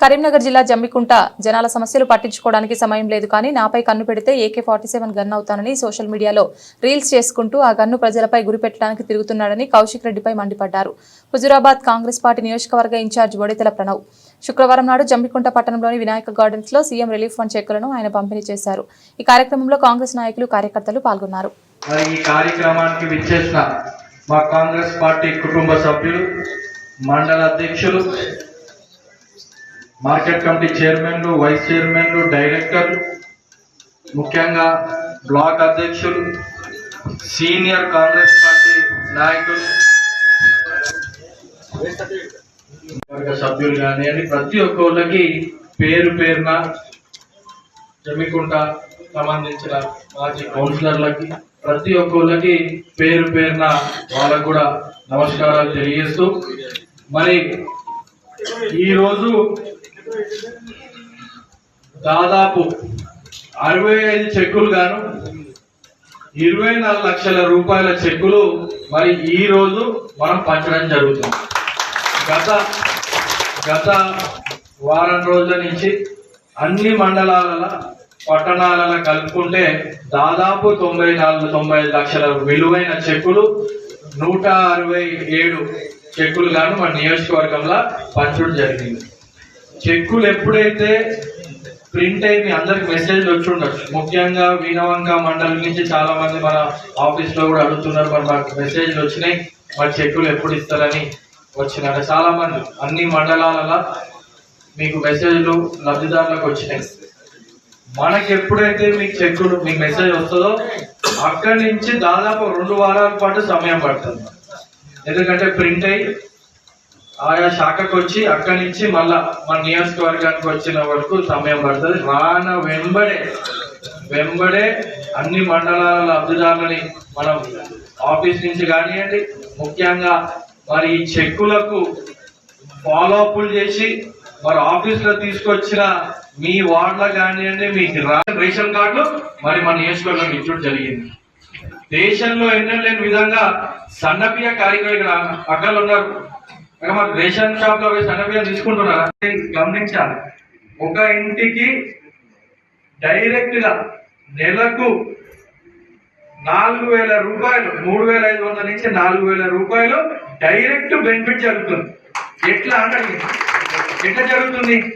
కరీంనగర్ జిల్లా జమ్మికుంట జనాల సమస్యలు పట్టించుకోవడానికి సమయం లేదు కానీ నాపై కన్ను పెడితే ఏకే ఫార్టీ సెవెన్ గన్ అవుతానని సోషల్ మీడియాలో రీల్స్ చేసుకుంటూ ఆ గన్ను ప్రజలపై గురిపెట్టడానికి తిరుగుతున్నాడని కౌశిక్ రెడ్డిపై మండిపడ్డారు. హుజురాబాద్ కాంగ్రెస్ పార్టీ నియోజకవర్గ ఇన్ఛార్జ్ బొడితెల ప్రణవ్. శుక్రవారం నాడు జమ్మికుంట పట్టణంలోని వినాయక గార్డెన్స్లో సీఎం రిలీఫ్ ఫండ్ చెక్కులను ఆయన పంపిణీ చేశారు. ఈ కార్యక్రమంలో కాంగ్రెస్ నాయకులు కార్యకర్తలు పాల్గొన్నారు. ఈ కార్యక్రమానికి విచ్చేసిన మా కాంగ్రెస్ పార్టీ కుటుంబ సభ్యులు మండల అధ్యక్షులు మార్కెట్ కమిటీ చైర్మన్లు వైస్ చైర్మన్లు డైరెక్టర్లు ముఖ్యంగా బ్లాక్ అధ్యక్షులు సీనియర్ కాంగ్రెస్ పార్టీ నాయకులు వర్గ సభ్యులు కానివ్వండి ప్రతి ఒక్కళ్ళకి పేరు పేరున జమికుంట సంబంధించిన మాజీ కౌన్సిలర్లకి ప్రతి ఒక్కళ్ళకి పేరు పేరున వాళ్ళకు కూడా నమస్కారాలు తెలియజేస్తూ మరి ఈరోజు దాదాపు అరవై ఐదు చెక్కులు గాను ఇరవై నాలుగు లక్షల రూపాయల చెక్కులు మరి ఈ రోజు మనం పంచడం జరుగుతుంది. గత గత వారం రోజుల నుంచి అన్ని మండలాల పట్టణాలలో కలుపుకుంటే దాదాపు తొంభై నాలుగు తొంభై ఐదు లక్షల విలువైన చెక్కులు నూట అరవై ఏడు చెక్కులు గాను మన నియోజకవర్గంలో పంచడం జరిగింది. చెక్కులు ఎప్పుడైతే ప్రింట్ అయి మీ అందరికి మెసేజ్ వచ్చి ఉండొచ్చు ముఖ్యంగా వీణవంక మండలం నుంచి చాలా మంది మన ఆఫీస్లో కూడా అడుగుతున్నారు మరి మాకు మెసేజ్లు వచ్చినాయి మరి చెక్కులు ఎప్పుడు ఇస్తారని వచ్చినారు. చాలా మంది అన్ని మండలాలలో మీకు మెసేజ్లు లబ్ధిదారులకు వచ్చినాయి. మనకి ఎప్పుడైతే మీకు చెక్కులు మీకు మెసేజ్ వస్తుందో అక్కడి నుంచి దాదాపు రెండు వారాల పాటు సమయం పడుతుంది. ఎందుకంటే ప్రింట్ అయి ఆయా శాఖకు వచ్చి అక్కడి నుంచి మళ్ళా మన నియోజకవర్గానికి వచ్చిన వరకు సమయం పడుతుంది. రాన వెంబడే వెంబడే అన్ని మండలాల లబ్ధిదారులని మనం ఆఫీస్ నుంచి కానివ్వండి ముఖ్యంగా మరి ఈ చెక్కులకు ఫాలో అప్లు చేసి మరి ఆఫీస్లో తీసుకొచ్చిన మీ వార్డులో కానివ్వండి మీకు రా- రేషన్ కార్డులు మరి మన నియోజకవర్గం ఇచ్చడం జరిగింది. దేశంలో ఎన్నో లేని విధంగా సన్నపియ కార్యక్రమం అక్కలు ఉన్నారు. మరి మరి రేషన్ షాప్లో పోయి సన్నబియ్యం తీసుకుంటున్నారా? గమనించాలి. ఒక ఇంటికి డైరెక్ట్గా నెలకు నాలుగు వేల రూపాయలు మూడు వేల ఐదు వందల నుంచి నాలుగు వేల రూపాయలు డైరెక్ట్ బెనిఫిట్ జరుగుతుంది. ఎట్లా అంటే ఎట్లా జరుగుతుంది?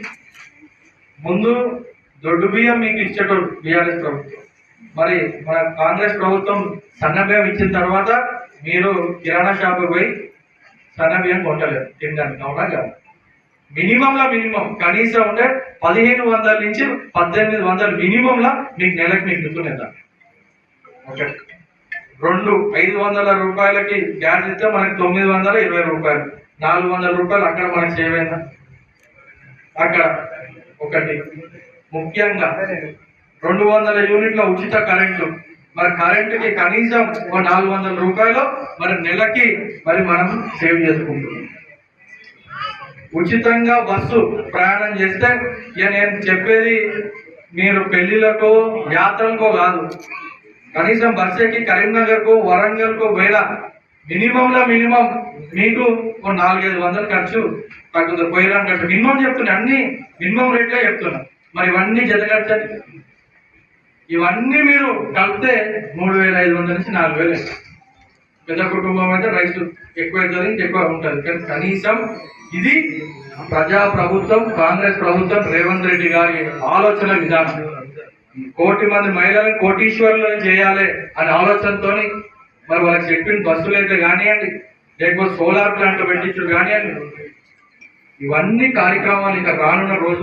ముందు దొడ్డు బియ్యం మీకు ఇచ్చేటోడు బీఆర్ఎస్ ప్రభుత్వం. మరి మన కాంగ్రెస్ ప్రభుత్వం సన్న బియ్యం ఇచ్చిన తర్వాత మీరు కిరాణా షాప్ పోయి సన్న బియ్యం కొట్టలేదు. తినడానికి అవునా కాదు మినిమంలో మినిమం. కనీసం ఉంటే పదిహేను వందల నుంచి పద్దెనిమిది వందల మినిమంలా మీకు నెలకు మీకు గుర్తునేదా ఓకే. రెండు ఐదు వందల రూపాయలకి గ్యాస్ ఇస్తే మనకి తొమ్మిది వందల ఇరవై రూపాయలు. నాలుగు వందల రూపాయలు అక్కడ మనకి సేవ్ అయిందా? అక్కడ. ఒకటి. ముఖ్యంగా రెండు వందల యూనిట్ల ఉచిత కరెంట్లు మరి కరెంటుకి కనీసం ఒక నాలుగు వందల రూపాయలు మరి నెలకి మరి మనం సేవ్ చేసుకుంటున్నాం. ఉచితంగా బస్సు ప్రయాణం చేస్తే ఇక నేను చెప్పేది మీరు పెళ్ళిలకు యాత్రలకో కాదు. కనీసం బస్సు ఎక్కి కరీంనగర్కో వరంగల్కో పోయినా మినిమంలో మినిమం మీకు ఒక నాలుగైదు వందలు ఖర్చు తగ్గుతుంది పోయినా ఖర్చు. మినిమం చెప్తున్నా అన్ని మినిమం రేట్లే చెప్తున్నా. మరి ఇవన్నీ జతగట్టండి ఇవన్నీ మీరు కలిపితే మూడు వేల ఐదు వందల నుంచి నాలుగు వేలు పెద్ద కుటుంబం అయితే రైతు ఎక్కువ అవుతుంది ఎక్కువ ఉంటుంది. కానీ కనీసం ఇది ప్రజా ప్రభుత్వం కాంగ్రెస్ ప్రభుత్వం రేవంత్ రెడ్డి గారి ఆలోచన విధానం. కోటి మంది మహిళలను కోటీశ్వరులను చేయాలి అనే ఆలోచనతో మరి వాళ్ళకి చెప్పిన బస్సులు అయితే కానివ్వండి లేకపోతే సోలార్ ప్లాంట్ పెట్టించు కానివ్వండి. ఇవన్నీ కార్యక్రమాలు ఇంకా రానున్న రోజు